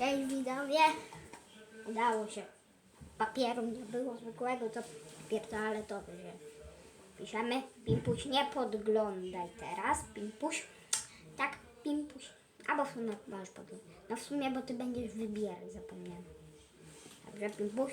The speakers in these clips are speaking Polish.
Cześć widzowie. Udało się. Papieru nie było zwykłego, to papier toaletowy, że piszemy. Pimpuś, nie podglądaj teraz. Pimpuś. Tak, Pimpuś. Albo w sumie możesz podglądać. No w sumie, bo ty będziesz wybierać, zapomniałem. Dobrze, Pimpuś.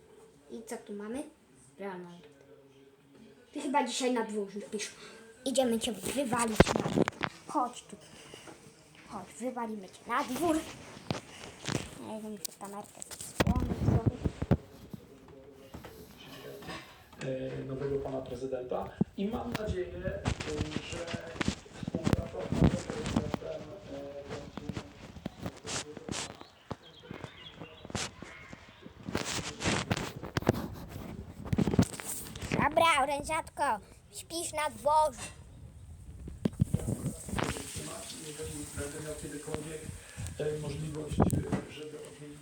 I co tu mamy? Ronald. Ty chyba dzisiaj na dwór śpisz. Idziemy cię wywalić na. Chodź tu. Chodź, wywalimy cię na dwór. Ja idę muszę kamerkę e, nowego pana prezydenta i mam nadzieję, że Dobra, orężatko, śpisz na. Jeżeli będę miał kiedykolwiek e, możliwość, e, żeby prezydenta